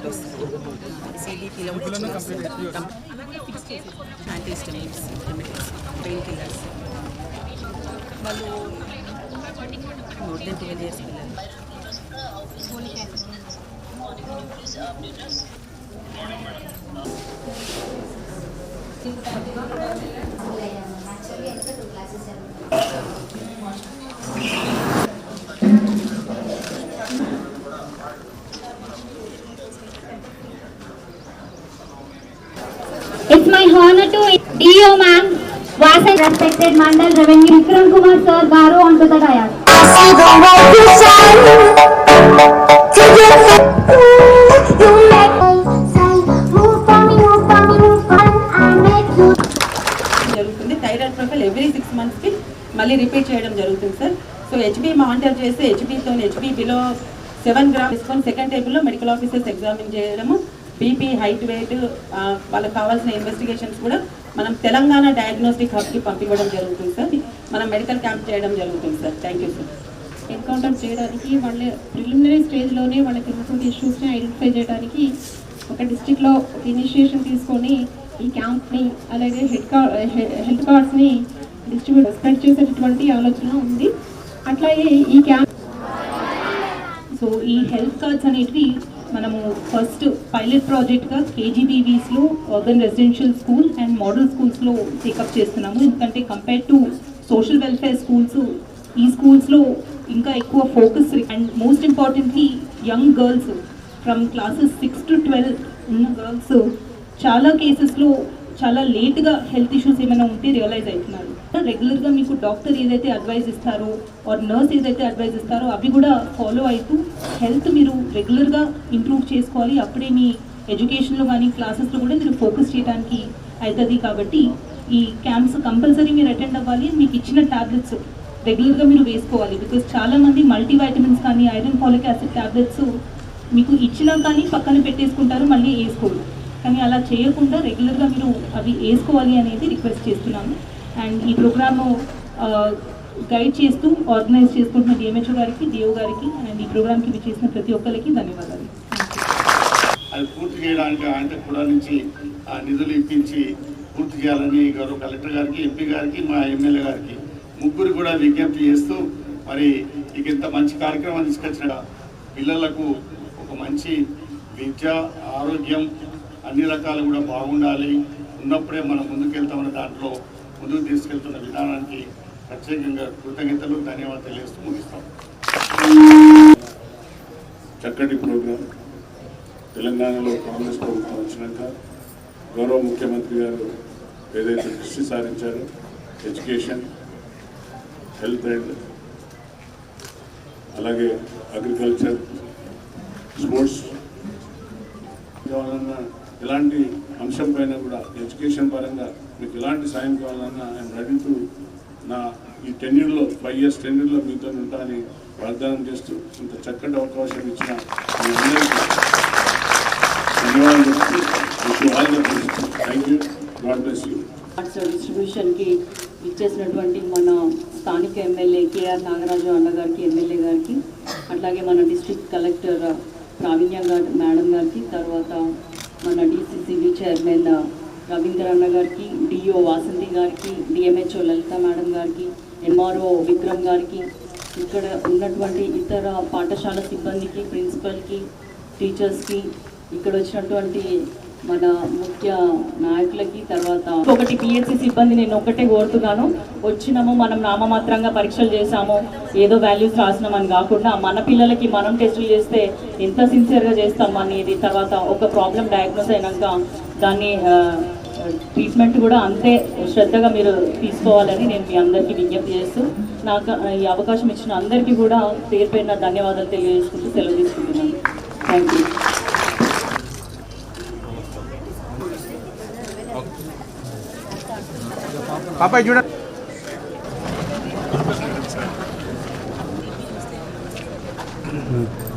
Report వస్తుంది సిడిపిలో కూడా ఇచ్చి వస్తుంది యాంటీస్టమిక్స్ రెమెడీస్ పెయిన్ కిల్లర్స్ వాళ్ళు మోర్ దెన్ ట్వెల్వ్ ఇయర్స్ పిల్లలు It's my it's my honour to DO ma'am me, respected mandal revenue Vikram Kumar sir garu make జరుగుతుంది. Thyroid profile every six మంత్స్కి మళ్ళీ repeat చేయడం జరుగుతుంది సార్ సో హెచ్బీ మానిటర్ చేస్తే హెచ్బీతో HB below seven gram తీసుకొని second టేబుల్లో medical officers examine చేయడము. బీపీ హైట్ వెయిట్ వాళ్ళకి కావాల్సిన ఇన్వెస్టిగేషన్స్ కూడా మనం తెలంగాణ డయాగ్నోస్టిక్ హబ్కి పంపించడం జరుగుతుంది సార్. మనం మెడికల్ క్యాంప్ చేయడం జరుగుతుంది sir. Thank you sir. Encounter చేయడానికి వాళ్ళ ప్రిలిమినరీ స్టేజ్లోనే వాళ్ళకి ఉన్నటువంటి ఇష్యూస్ని ఐడెంటిఫై చేయడానికి ఒక డిస్టిక్లో ఒక ఇనిషియేషన్ తీసుకొని ఈ క్యాంప్ని అలాగే హెడ్ కార్డ్ హెల్త్ కార్డ్స్ని డిస్ట్రిబ్యూట్ స్ప్రెడ్ చేసేటటువంటి ఆలోచన ఉంది. అట్లాగే ఈ క్యాంప్ సో ఈ హెల్త్ కార్డ్స్ అనేటివి మనము ఫస్ట్ పైలట్ ప్రాజెక్ట్గా కేజీబీవీస్లో urban residential school and model స్కూల్స్లో టేకప్ చేస్తున్నాము. ఎందుకంటే compare to social welfare schools ఈ స్కూల్స్లో ఇంకా ఎక్కువ focus and most importantly young girls from classes six to twelve ఉన్న గర్ల్స్ చాలా కేసెస్లో చాలా లేట్గా హెల్త్ ఇష్యూస్ ఏమైనా ఉంటే రియలైజ్ అవుతున్నారు. రెగ్యులర్గా మీకు డాక్టర్ ఏదైతే అడ్వైజ్ ఇస్తారో ఆర్ నర్స్ ఏదైతే అడ్వైజ్ ఇస్తారో అవి కూడా ఫాలో అవుతూ హెల్త్ మీరు రెగ్యులర్గా ఇంప్రూవ్ చేసుకోవాలి. అప్పుడే మీ ఎడ్యుకేషన్లో కానీ క్లాసెస్లో కూడా మీరు ఫోకస్ చేయడానికి అవుతుంది కాబట్టి ఈ క్యాంప్స్ కంపల్సరీ మీరు అటెండ్ అవ్వాలి. మీకు ఇచ్చిన టాబ్లెట్స్ రెగ్యులర్గా మీరు వేసుకోవాలి. బికాస్ చాలామంది మల్టీవైటమిన్స్ కానీ ఐరన్ ఫాలిక్ యాసిడ్ ట్యాబ్లెట్స్ మీకు ఇచ్చినా కానీ పక్కన పెట్టేసుకుంటారు మళ్ళీ వేసుకోరు. కానీ అలా చేయకుండా రెగ్యులర్గా మీరు అవి వేసుకోవాలి అనేది రిక్వెస్ట్ చేస్తున్నాము అండ్ ఈ ప్రోగ్రాము గైడ్ చేస్తూ ఆర్గనైజ్ చేసుకుంటున్న డిఎంహెచ్ఓ గారికి డిఓ గారికి అండ్ ఈ ప్రోగ్రామ్కి చేసిన ప్రతి ఒక్కరికి ధన్యవాదాలు. అది పూర్తి చేయడానికి ఆయన కూడా నుంచి ఆ నిధులు ఇప్పించి పూర్తి చేయాలని గౌరవ కలెక్టర్ గారికి ఎంపీ గారికి మా ఎమ్మెల్యే గారికి ముగ్గురు కూడా విజ్ఞప్తి చేస్తూ మరి ఇక ఇంత మంచి కార్యక్రమం తీసుకొచ్చిన పిల్లలకు ఒక మంచి విద్య ఆరోగ్యం అన్ని రకాలు కూడా బాగుండాలి. ఉన్నప్పుడే మనం ముందుకెళ్తామన్న దాంట్లో ముందుకు తీసుకెళ్తున్న విధానానికి ప్రత్యేకంగా కృతజ్ఞతలు ధన్యవాదాలు తెలియజేస్తూ ముగిస్తాం. చక్కటి ప్రోగ్రాం. తెలంగాణలో కాంగ్రెస్ ప్రభుత్వం వచ్చినాక గౌరవ ముఖ్యమంత్రి గారు ఏదైతే దృష్టి సారించారో ఎడ్యుకేషన్ హెల్త్ అండ్ అలాగే అగ్రికల్చర్ స్పోర్ట్స్ కావాలన్నా ఎలాంటి అంశం పైన కూడా ఎడ్యుకేషన్ పరంగా మీకు ఎలాంటి సాయం కావాలన్నా ఐఎమ్ రెడీ టు నా ఈ టెన్యూర్లో ఫైవ్ ఇయర్స్ టెన్యూర్లో మీతో ఉంటా అని వాగ్దానం చేస్తూ ఇంత చక్కటి అవకాశం ఇచ్చిన మీ అందరికీ ధన్యవాదాలు. Thank you God bless you డిస్ట్రిబ్యూషన్కి ఇచ్చేసినటువంటి మన స్థానిక ఎమ్మెల్యే కేఆర్ నాగరాజు అన్న గారికి ఎమ్మెల్యే గారికి అట్లాగే మన డిస్ట్రిక్ట్ కలెక్టర్ ప్రావీణ్య గారు మేడం గారికి తర్వాత మన డిసిసిబి చైర్మన్ రవీంద్ర అన్న గారికి డిఓ వాసంతి గారికి డిఎంహెచ్ఓ లలిత మేడం గారికి ఎంఆర్ఓ విక్రమ్ గారికి ఇక్కడ ఉన్నటువంటి ఇతర పాఠశాల సిబ్బందికి ప్రిన్సిపల్కి టీచర్స్కి ఇక్కడ వచ్చినటువంటి మన ముఖ్య నాయకులకి తర్వాత ఒకటి పిహెచ్సి సిబ్బంది నేను ఒక్కటే కోరుతున్నాను. వచ్చినాము మనం నామమాత్రంగా పరీక్షలు చేసాము ఏదో వాల్యూస్ రాసినామని కాకుండా మన పిల్లలకి మనం టెస్టులు చేస్తే ఎంత సిన్సియర్గా చేస్తాం అనేది తర్వాత ఒక ప్రాబ్లం డయాగ్నోస్ అయినాక దాన్ని ట్రీట్మెంట్ కూడా అంతే శ్రద్ధగా మీరు తీసుకోవాలని నేను మీ అందరికీ విజ్ఞప్తి చేస్తూ నాకు ఈ అవకాశం ఇచ్చిన అందరికీ కూడా పేరు పేరున ధన్యవాదాలు తెలియజేసుకుంటూ సెలవు తీసుకుంటున్నాను. థ్యాంక్ యూ పాపాయ్ Mm-hmm.